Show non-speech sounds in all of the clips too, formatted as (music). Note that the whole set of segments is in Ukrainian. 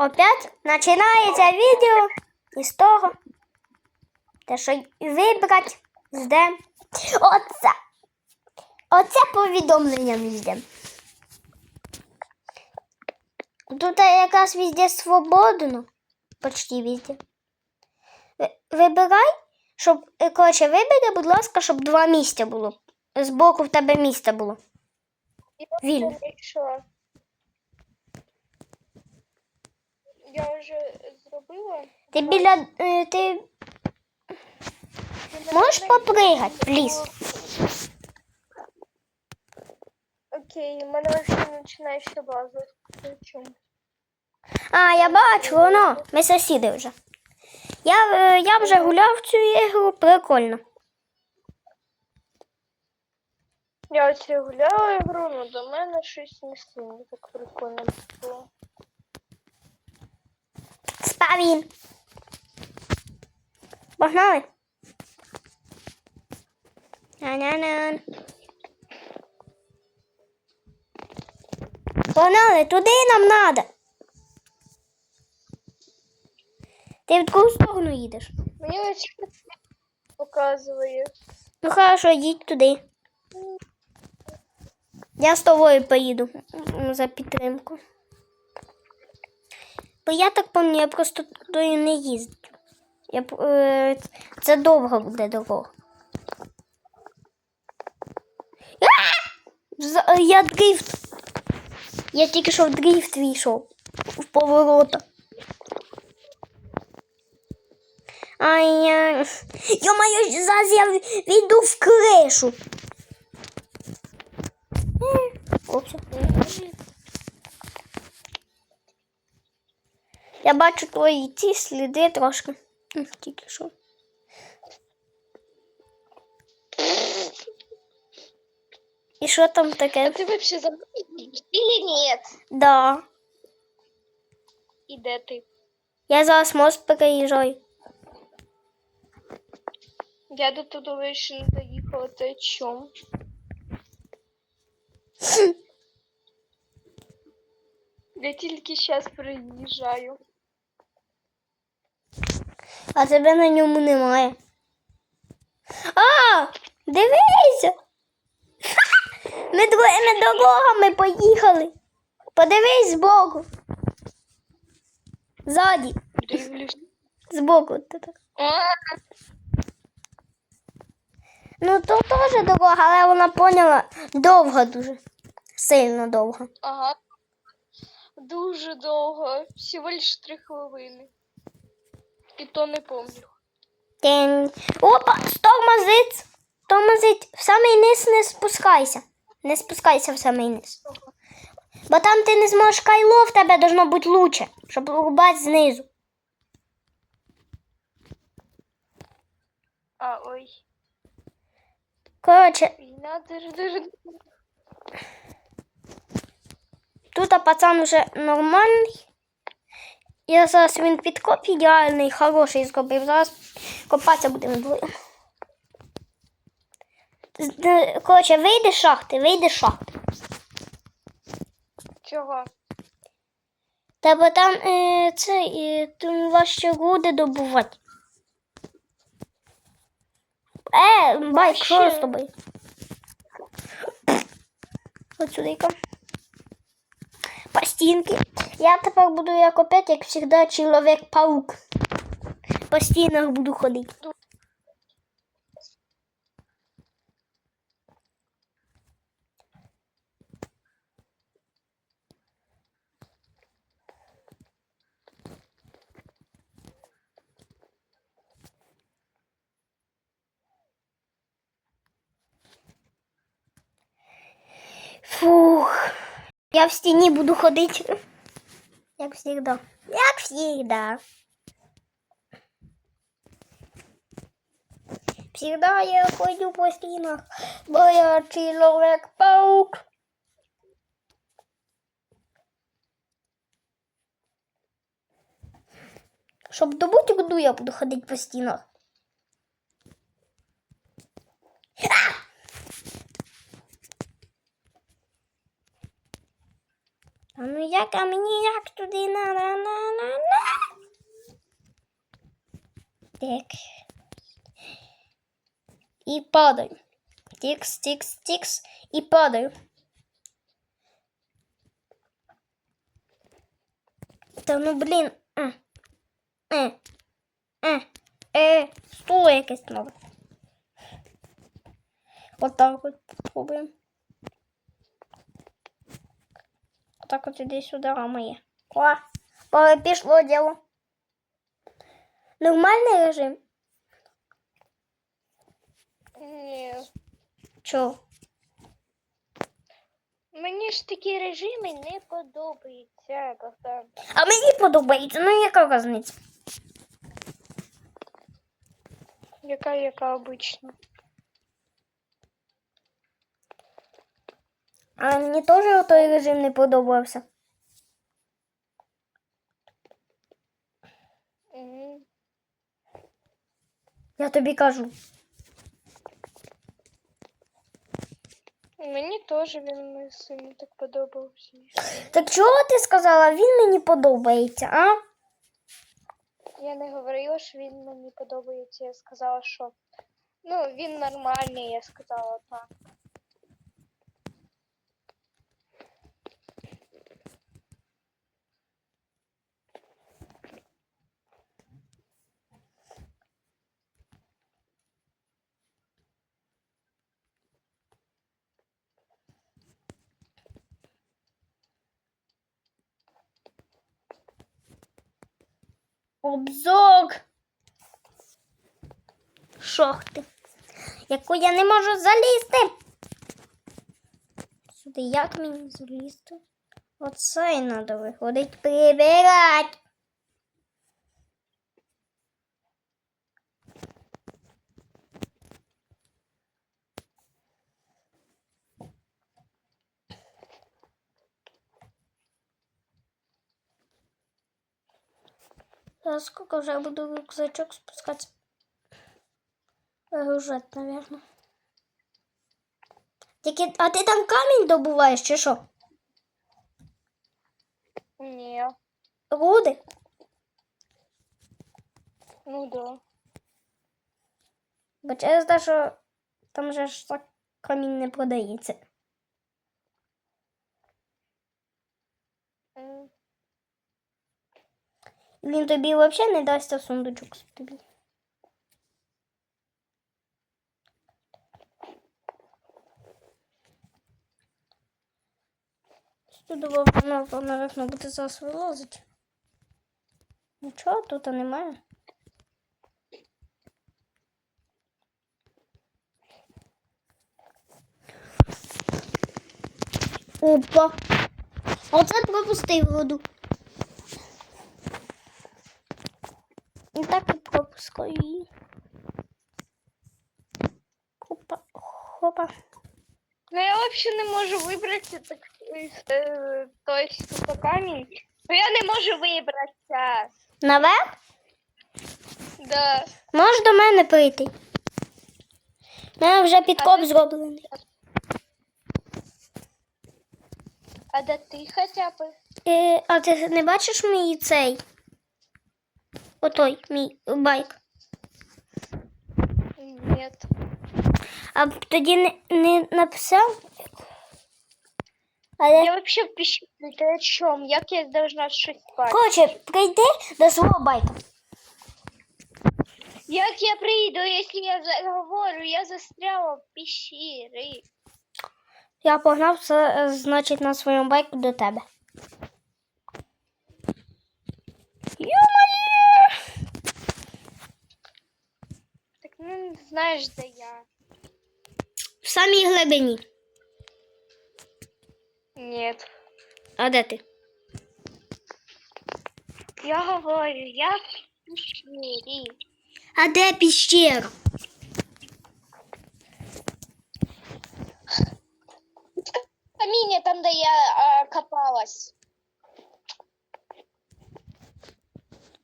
опять починається відео із того, те, що вибрати де. Оце. Оце повідомлення везде. Тут якраз везде свободно. Почти везде. Вибирай, щоб, е, коротше, вибери, будь ласка, щоб два місця було. Збоку в тебе місце було. Вільно. Що? Я вже зробила. Ти біля. е, Ти можеш попригати, пліз? Окей, у мене вже починається база. А, я бачу, воно. Ми сусіди вже. Я, е, я вже гуляв в цю ігру, прикольно. Я оце гуляла ігру, ну до мене щось не сильно так прикольно було. Спавін. Погнали. На-на-на. Погнали, туди нам надо. Ти в яку сторону їдеш? Мені ось показує. Ну хорошо, їдь туди. Я з тобою поїду за підтримку. Бо я так пам'ятаю, я просто туди не їздю. Я, е, це довго буде дорога. А! Я дрифт. Я тільки що в дрифт війшов в поворота. Ай, я... Йо-моє, зараз я війду в кришу. Е, Опс. Я бачу твої ті сліди трошки. М, Тільки що. І що там таке? Ти вообще за мною їдеш или ні? Да. І де ти? Я зараз мост переїжджаю. Я до туди ще не доїхала, ти чому? (laughs) Я тільки зараз приїжджаю. А тебе на ньому немає. А! Дивися! (laughs) Ми двоїми дорогами поїхали. Подивись збоку. Ззаді, Дивлюсь. збоку. Ну, то теж дорога, але вона поняла довго дуже. Сильно довго. Ага. Дуже довго. Всього лиш три хвилини. І то не помню. Тень. Опа, тормозить. Тормозить. В самий низ не спускайся. Не спускайся в самий низ. Бо там ти не зможеш кайло, в тебе должно бути лучше, щоб рубати знизу. А, ой. Коротше, тут а пацан уже нормальний. Я зараз він підкоп ідеальний, хороший зробив. Зараз копатися будемо двоє. З- Коротше, вийди з шахти, вийди з шахти. Чого? Тебе там е, це, е, там важче руди добувати. Е, байк, що з тобою? От сюди. По стінки. Я тепер буду як опять, як завжди, чоловік-паук. По стінах буду ходити. Фух. Я в стіні буду ходити. Як завжди. Як завжди. Всегда я ходю по стінах, бо я чоловік-паук. Щоб добути руду, я буду ходити по стінах. А ну як, а мені як туди на на на на на Так. І падаю. Тікс, тікс, тікс. І падаю. Та ну блін. А. А. А. Е, стул якесь треба. Отак от, от спробуємо. Отак от іди сюди, моє. О, пішло діло. Нормальний режим? Ні. Чого? Мені ж такі режими не подобаються, Богдан. А мені подобається, ну яка різниця? Яка яка обична. А мені теж той режим не подобався. Я тобі кажу. Мені теж він не сильно так подобався. Так чого ти сказала, він мені подобається, а? Я не говорила, що він мені подобається. Я сказала, що ну, він нормальний, я сказала так. Обзор. Шохти. Яку я не можу залізти. Сюди як мені залізти? Оце і треба виходить прибирати. Зараз сколько вже буду рюкзачок спускати? Гружать, наверное. Тільки, а ти там камінь добуваєш чи що? Ні. Руди? Ну да. Бо через те, що там же ж так камінь не продається. М. Він тобі взагалі не дасть сундучок тобі. Сюди вона на вікно буде зараз вилазити. Нічого тут немає. Опа. Оце пропустив воду. Так і пропускаю її. Хопа, хопа. Ну я взагалі не можу вибратися так е, той тут камінь. Ну я не можу вибратися. Наверх? Да. Можеш до мене прийти. У мене вже підкоп зроблений. А де ти хоча б? Е, а ти не бачиш мій цей? Отой мій байк. Ні. А тоді не, не написав? Але Я вообще в пищу. Ты о чем? Як я должна щось спати? коротше, прийди до свого байка. Як я прийду, якщо я говорю, я застряла в пещері. Я погнав, е, значить, на своєму байку до тебе. Йо-моє! Так ну знаєш, де я. В самій глибині. Ні. А де ти? Я говорю, я в пещері. А де піщера? Каміння там, де я а, копалась.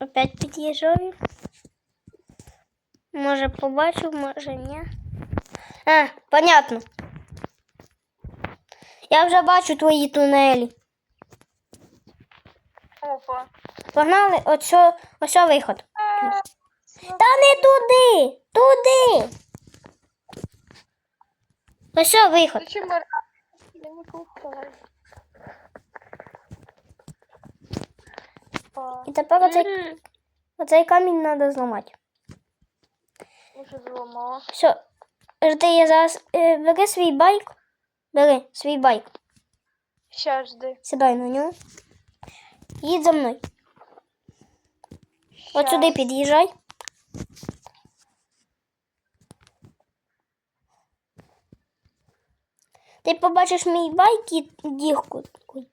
Опять під'їжджаю. Може побачив, може ні. А, понятно. Я вже бачу твої тунелі. Опа. Погнали, оцьо, ось виход. Та не туди! Туди! Ось виход. І тепер оцей, оцей камінь треба зламати. Все. Жди, я зараз е, бери свій байк. Бери свій байк. Щас жди. Сідай на нього. Їдь за мною. От сюди під'їжджай. Ти побачиш мій байк і дірку. Ой.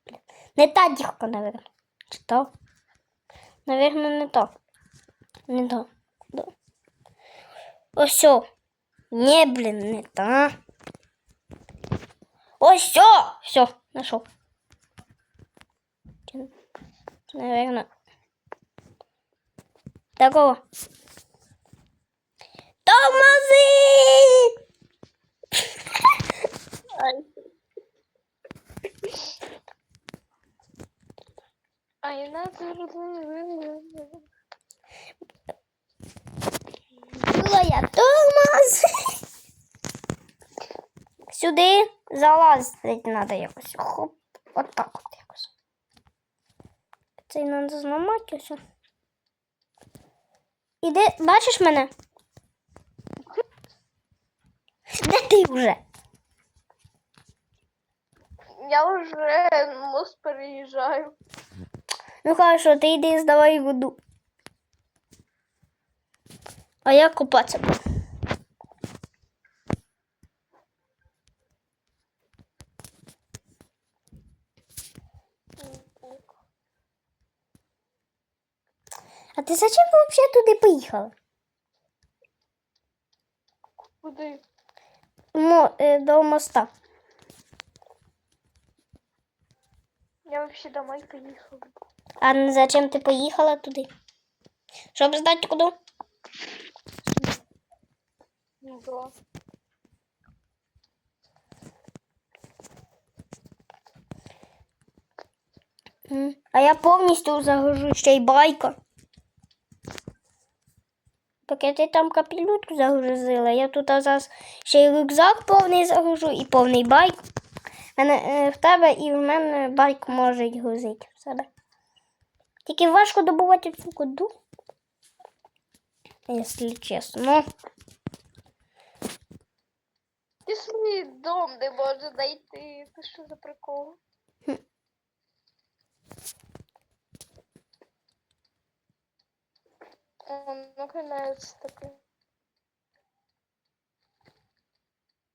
Не та дірка, наверно. Чи та? Наверно, не та. Не та. Да. Ось все. Не, блін, не та. Ось все. Все, знайшов. Чи- Наверно. Такого. Тормози! Ай. Ай, надо я тормоз. (laughs) Сюди залазити треба якось. Хоп. От так от якось. Це треба зламати ось. Іди, бачиш мене? Де ти вже? Я уже мост переїжджаю. Ну хорошо, ти йди здавай воду. А я купатися буду. А ти зачем ви взагалі туди поїхали? Куди? Мо, е, до моста. Я вообще домой поїхала. А зачем ти поїхала туди? Щоб знати куди? Ну. А я повністю загружу ще й байка. Поки ти там капелюшку загрузила, я тут зараз ще й рюкзак повний загружу і повний байк. В, мене, е, в тебе і в мене байк може грузити в себе. Тільки важко добувати цю коду. Якщо чесно. Свій дом не може знайти. Це що за прикол? О, наконец таки.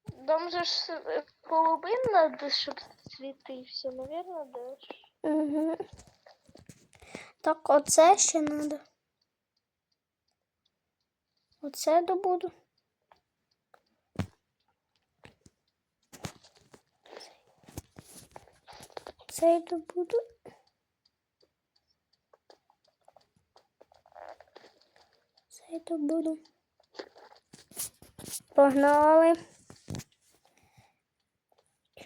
Дом же ж голубим надо, щоб світився, наверное, даш. Угу. Так, оце ще треба. Оце добуду. Цей добуду. Цей добуду. Погнали.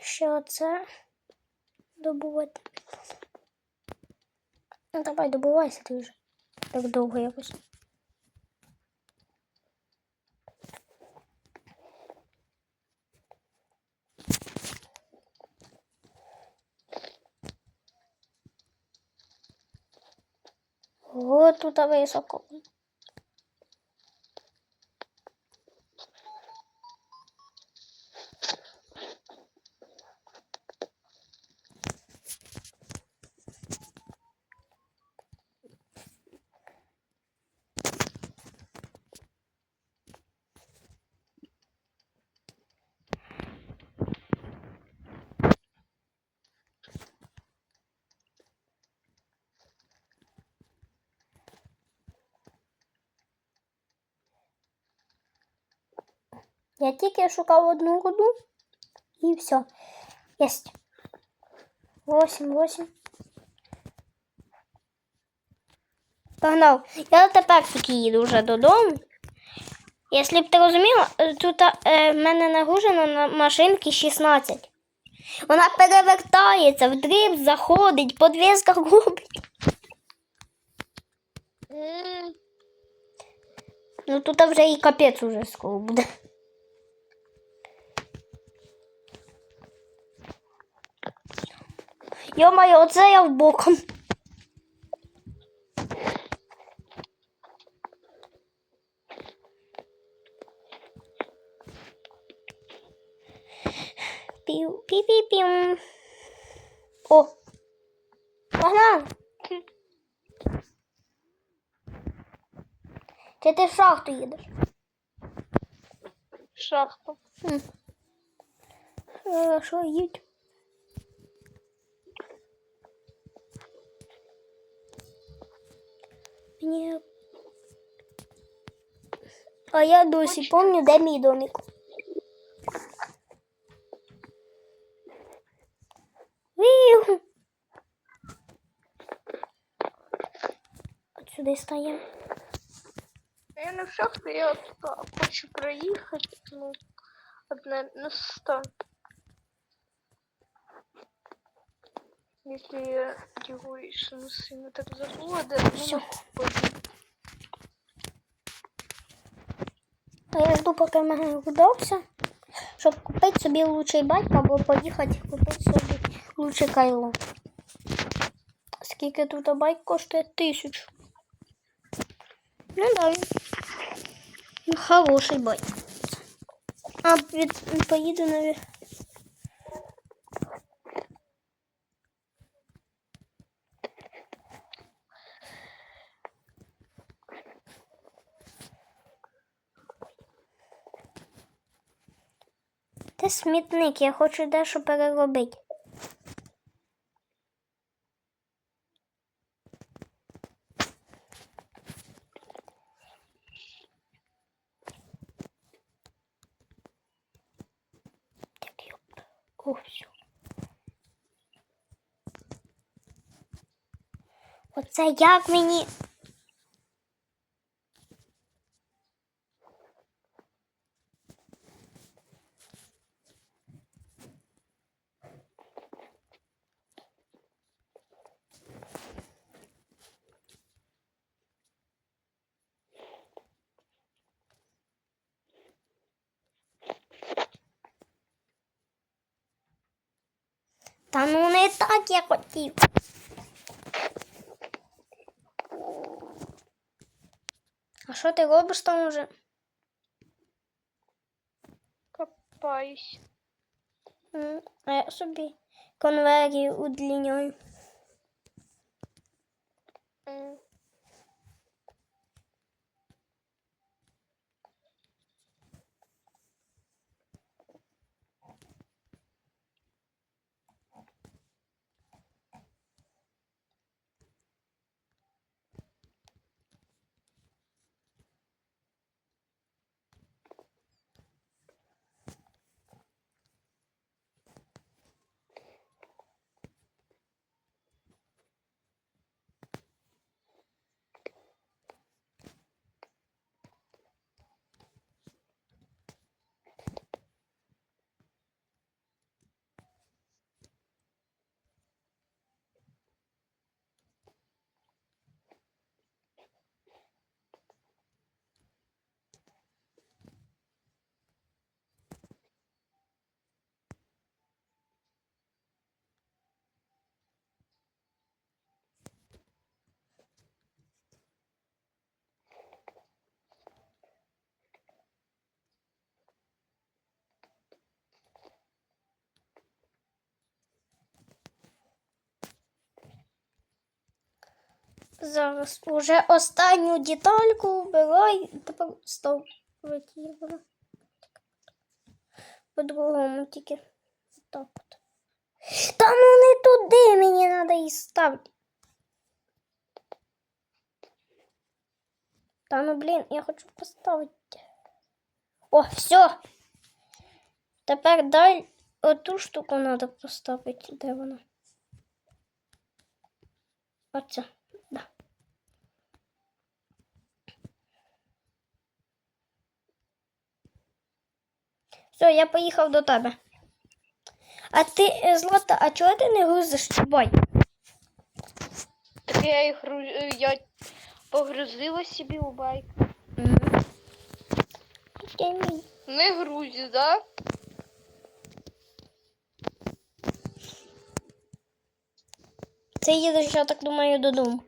Ще оце добувати. Ну, давай добувайся ти вже. Так довго якось. О, тут високо. Я тільки шукав одну году і все. Єсть. Восемь, восемь. Погнав. Я тепер тільки їду вже додому. Якщо б ти розуміла, е, тут е, в мене нагружено на машинки 16. Вона перевертається, в дріб заходить, подвіска робить. М, Ну тут вже і капець уже скоро буде. Йо-моє, оце я в боком. Пів, пі пі пім О! Погнали! Чи ти в шахту їдеш? Шахту. Хорошо, їдь. Мені... А я досі пам'ятаю, де мій домик. Віу. От сюди стаємо. Я в шахту, я хочу проїхати, ну, одне на 100. Если я его еще не сильно так завода, ну. А я жду, в мене вдався, щоб купити собі лучший байк або поїхати купити собі лучше кайло. Скільки тут байк коштує тисячу. Ну да. Хороший байк. А від, поїду навіть. Це смітник, я хочу дещо переробити. Оце як мені. Та ну не так я хотів. А що ти робиш там уже? Копаюсь. А я собі конвейер удлиняю. Зараз уже останню детальку вбирай. Тепер став витягнула. По-другому тільки. Так от. Та ну не туди мені треба її ставити. Та ну блін, я хочу поставити. О, все. Тепер дай оту штуку треба поставити. Де вона? Оця. Да. Все, я поїхав до тебе. А ти, е, Злата, а чого ти не грузиш бой? Так я їх гру- я погрузила собі у байк. Мій. Не грузі, да? Це їдеш, я так думаю, додому.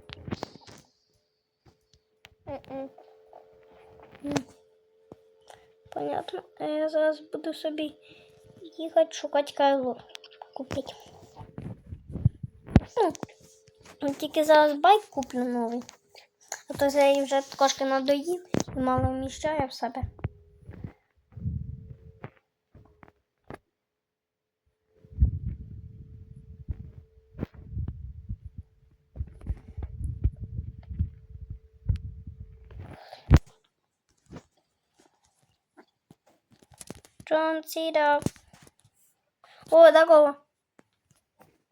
Понятно. А я зараз буду собі їхати шукати кайло. Купити. Ну, ну, тільки зараз байк куплю новий. А то я її вже трошки надоїв і мало вміщаю в себе. Джон Сіда. О, здорово.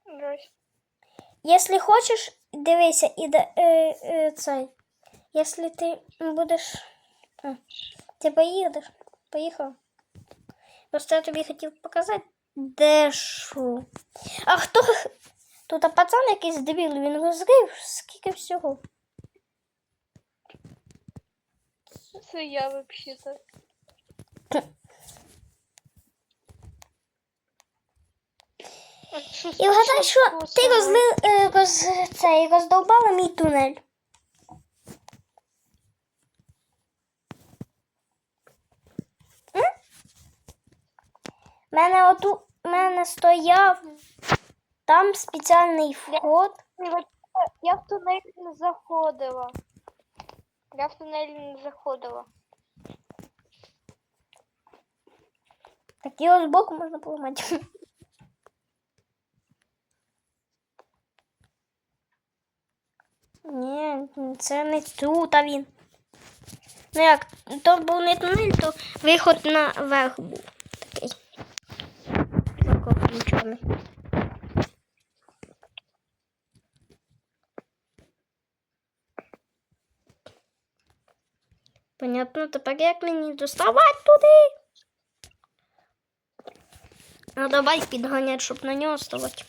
Здрасте. Если хочешь, дивися, і да, е, е, цей. Якщо ти будеш. А, ти поїдеш? Поїхав. Просто я тобі хотів показати, де що. А хто? Тут а пацан якийсь дебіл, він розрив, скільки всього. Це я вообще-то. А І вгадай, що ти саме? розли, е, роз, цей, роздовбала мій тунель. М? Мене оту, мене стояв там спеціальний вход. Я в тунель не заходила. Я в тунель не заходила. Так його збоку можна поламати. Ні, це не тут, а він. Ну як, то був не тунель, то виход наверх був такий. Такого чорний. Понятно, тепер як мені доставати туди? Ну, давай підганять, щоб на нього ставати.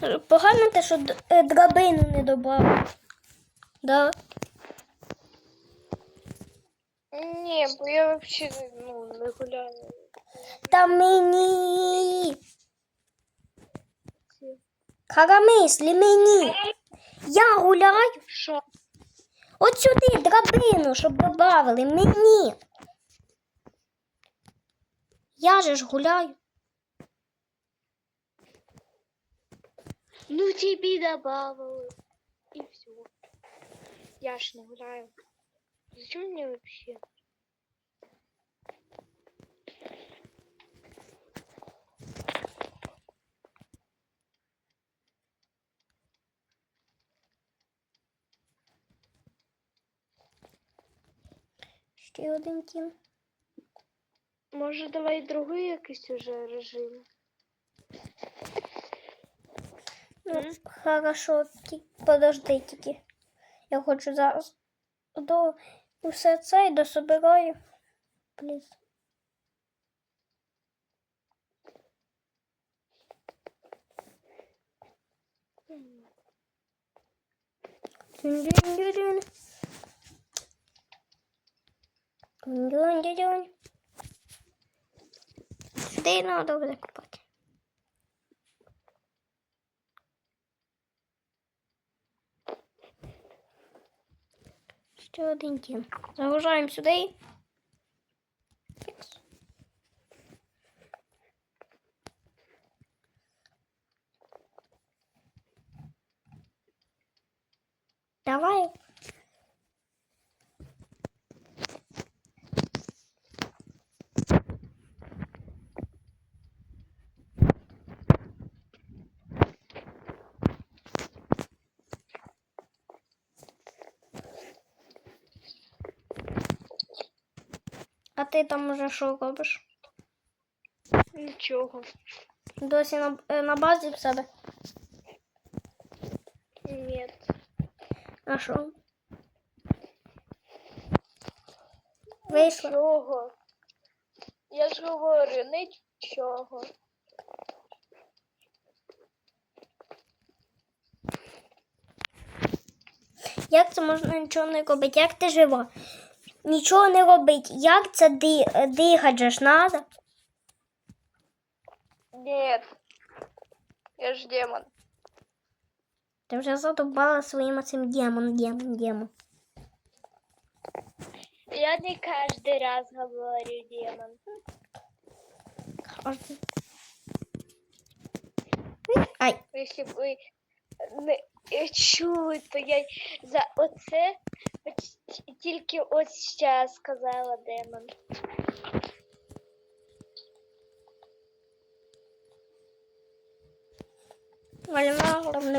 Погано те, що е, драбину не добавив. Да. Ні, бо я вообще ну, не гуляю. Та мені. Харамислі мені. Я гуляю. Що? От сюди драбину, щоб додавали мені. Я же ж гуляю. Ну тебе добавили. И все. Я ж не гуляю. Зачем мне вообще? Ще один кін. Може, давай другий якийсь уже режим. Ну, хорошо, подожди тільки. Я хочу зараз до усе це і дособираю. Пліз. Сюди треба буде Ще один тін. Загружаємо сюди. Давай. Ти там уже що робиш? Нічого. Досі на, е, на базі в себе. Ні. А що? Вийшла. Нічого. Я ж говорю, нічого. Як це можна нічого не робити? Як ти жива? Нічого не робити. Як це ди, дихати же ж надо? Нет. Я ж демон. Ти вже задовбала своїм цим демон, демон, демон. Я не каждый раз говорю демон. Ай, Якщо б ви не е, чули, то я за оце тільки ось зараз сказала демон. Вальма, головне,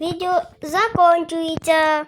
Відео закінчується.